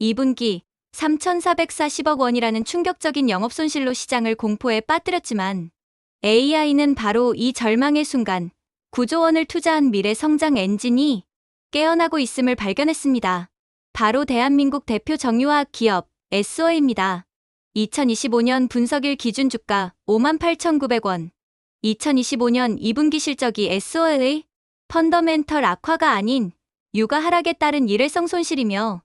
2분기 3,440억 원이라는 충격적인 영업 손실로 시장을 공포에 빠뜨렸지만 AI는 바로 이 절망의 순간 9조 원을 투자한 미래 성장 엔진이 깨어나고 있음을 발견했습니다. 바로 대한민국 대표 정유화학 기업 SOA입니다. 2025년 분석일 기준 주가 58,900원. 2025년 2분기 실적이 SOA의 펀더멘털 악화가 아닌 유가 하락에 따른 일회성 손실이며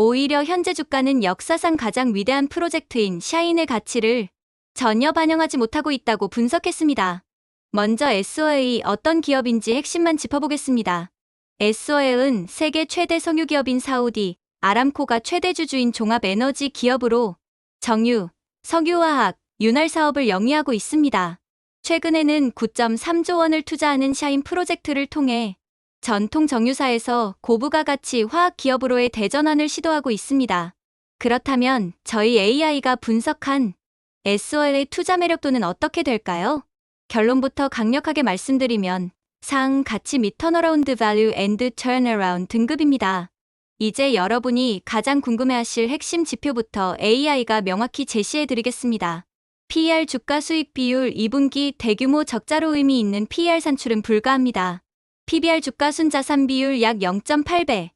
오히려 현재 주가는 역사상 가장 위대한 프로젝트인 샤인의 가치를 전혀 반영하지 못하고 있다고 분석했습니다. 먼저 SOA 어떤 기업인지 핵심만 짚어보겠습니다. SOA은 세계 최대 석유기업인 사우디 아람코가 최대 주주인 종합에너지 기업으로 정유, 석유화학, 윤활 사업을 영위하고 있습니다. 최근에는 9.3조 원을 투자하는 샤인 프로젝트를 통해 전통 정유사에서 고부가 가치 화학 기업으로의 대전환을 시도하고 있습니다. 그렇다면 저희 AI가 분석한 SOL의 투자 매력도는 어떻게 될까요? 결론부터 강력하게 말씀드리면 상 가치 및 턴어라운드 밸류 앤드 턴어라운드 등급입니다. 이제 여러분이 가장 궁금해하실 핵심 지표부터 AI가 명확히 제시해 드리겠습니다. PR 주가 수익 비율 2분기 대규모 적자로 의미 있는 PR 산출은 불가합니다. PBR 주가 순자산 비율 약 0.8배.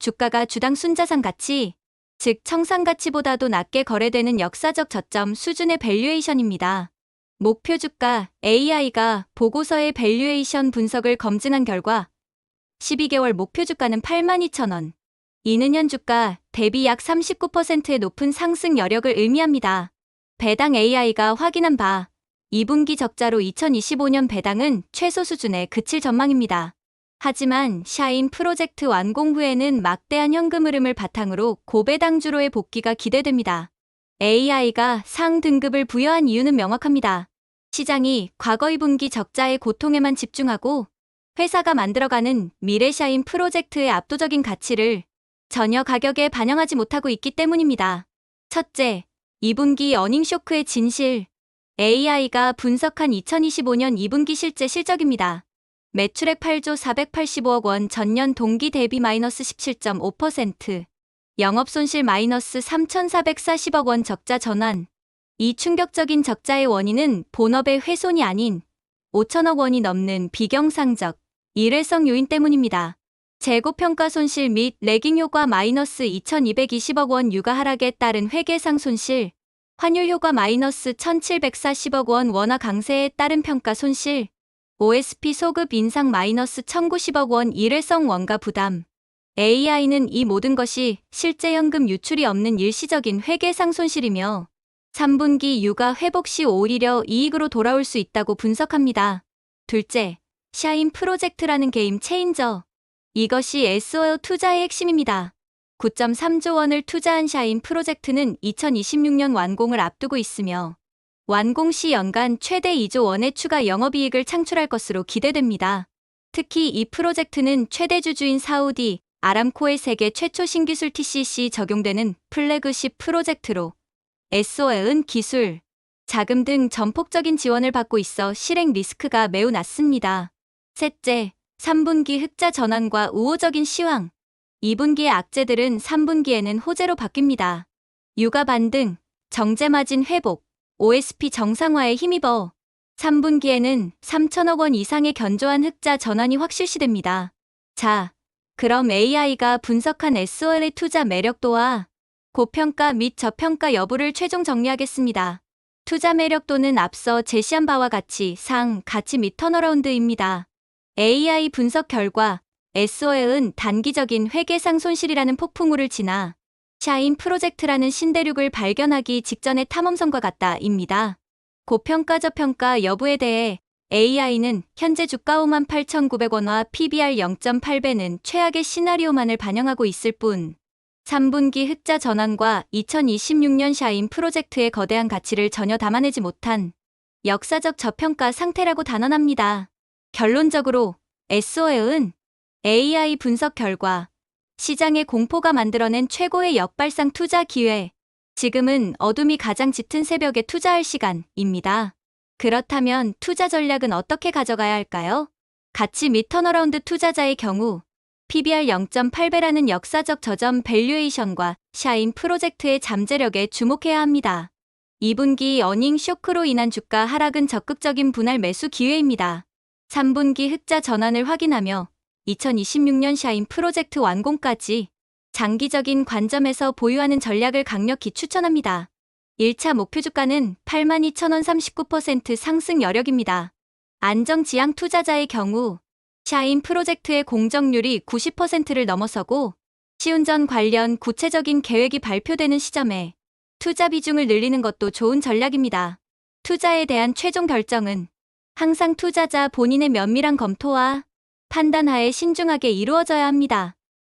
주가가 주당 순자산 가치, 즉 청산 가치보다도 낮게 거래되는 역사적 저점 수준의 밸류에이션입니다. 목표 주가 AI가 보고서의 밸류에이션 분석을 검증한 결과 12개월 목표 주가는 82,000원. 이는 현 주가 대비 약 39%의 높은 상승 여력을 의미합니다. 배당 AI가 확인한 바 2분기 적자로 2025년 배당은 최소 수준에 그칠 전망입니다. 하지만 샤인 프로젝트 완공 후에는 막대한 현금 흐름을 바탕으로 고배당주로의 복귀가 기대됩니다. AI가 상 등급을 부여한 이유는 명확합니다. 시장이 과거 2분기 적자의 고통에만 집중하고 회사가 만들어가는 미래 샤인 프로젝트의 압도적인 가치를 전혀 가격에 반영하지 못하고 있기 때문입니다. 첫째, 2분기 어닝 쇼크의 진실. AI가 분석한 2025년 2분기 실제 실적입니다. 매출액 8조 485억 원 전년 동기 대비 마이너스 17.5%. 영업손실 마이너스 3,440억 원 적자 전환. 이 충격적인 적자의 원인은 본업의 훼손이 아닌 5천억 원이 넘는 비경상적, 일회성 요인 때문입니다. 재고평가 손실 및 레깅 효과 마이너스 2,220억 원 유가 하락에 따른 회계상 손실, 환율 효과 마이너스 1,740억 원 원화 강세에 따른 평가 손실, OSP 소급 인상 마이너스 1,090억 원 일회성 원가 부담. AI는 이 모든 것이 실제 현금 유출이 없는 일시적인 회계상 손실이며 3분기 유가 회복 시 오히려 이익으로 돌아올 수 있다고 분석합니다. 둘째, 샤인 프로젝트라는 게임 체인저. 이것이 SOL 투자의 핵심입니다. 9.3조 원을 투자한 샤인 프로젝트는 2026년 완공을 앞두고 있으며 완공 시 연간 최대 2조 원의 추가 영업이익을 창출할 것으로 기대됩니다. 특히 이 프로젝트는 최대 주주인 사우디, 아람코의 세계 최초 신기술 TCC 적용되는 플래그십 프로젝트로 SOL은 기술, 자금 등 전폭적인 지원을 받고 있어 실행 리스크가 매우 낮습니다. 셋째, 3분기 흑자 전환과 우호적인 시황. 2분기의 악재들은 3분기에는 호재로 바뀝니다. 육아 반등, 정제 마진 회복, OSP 정상화에 힘입어 3분기에는 3천억 원 이상의 견조한 흑자 전환이 확실시됩니다. 자, 그럼 AI가 분석한 SOL의 투자 매력도와 고평가 및 저평가 여부를 최종 정리하겠습니다. 투자 매력도는 앞서 제시한 바와 같이 상, 가치 및 턴어라운드입니다. AI 분석 결과 SOL은 단기적인 회계상 손실이라는 폭풍우를 지나 샤인 프로젝트라는 신대륙을 발견하기 직전의 탐험선과 같다입니다. 고평가 저평가 여부에 대해 AI는 현재 주가 58,900원과 PBR 0.8배는 최악의 시나리오만을 반영하고 있을 뿐 3분기 흑자 전환과 2026년 샤인 프로젝트의 거대한 가치를 전혀 담아내지 못한 역사적 저평가 상태라고 단언합니다. 결론적으로 SOL은 AI 분석 결과 시장의 공포가 만들어낸 최고의 역발상 투자 기회. 지금은 어둠이 가장 짙은 새벽에 투자할 시간입니다. 그렇다면 투자 전략은 어떻게 가져가야 할까요? 및 턴어라운드 투자자의 경우 PBR 0.8배라는 역사적 저점 밸류에이션과 샤인 프로젝트의 잠재력에 주목해야 합니다. 2분기 어닝 쇼크로 인한 주가 하락은 적극적인 분할 매수 기회입니다. 3분기 흑자 전환을 확인하며 2026년 샤인 프로젝트 완공까지 장기적인 관점에서 보유하는 전략을 강력히 추천합니다. 1차 목표 주가는 82,000원 39% 상승 여력입니다. 안정지향 투자자의 경우 샤인 프로젝트의 공정률이 90%를 넘어서고 시운전 관련 구체적인 계획이 발표되는 시점에 투자 비중을 늘리는 것도 좋은 전략입니다. 투자에 대한 최종 결정은 항상 투자자 본인의 면밀한 검토와 판단하에 신중하게 이루어져야 합니다.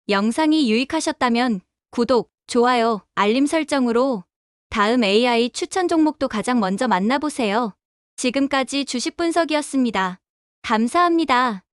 영상이 유익하셨다면 구독, 좋아요, 알림 설정으로 다음 AI 추천 종목도 가장 먼저 만나보세요. 지금까지 주식 분석이었습니다. 감사합니다.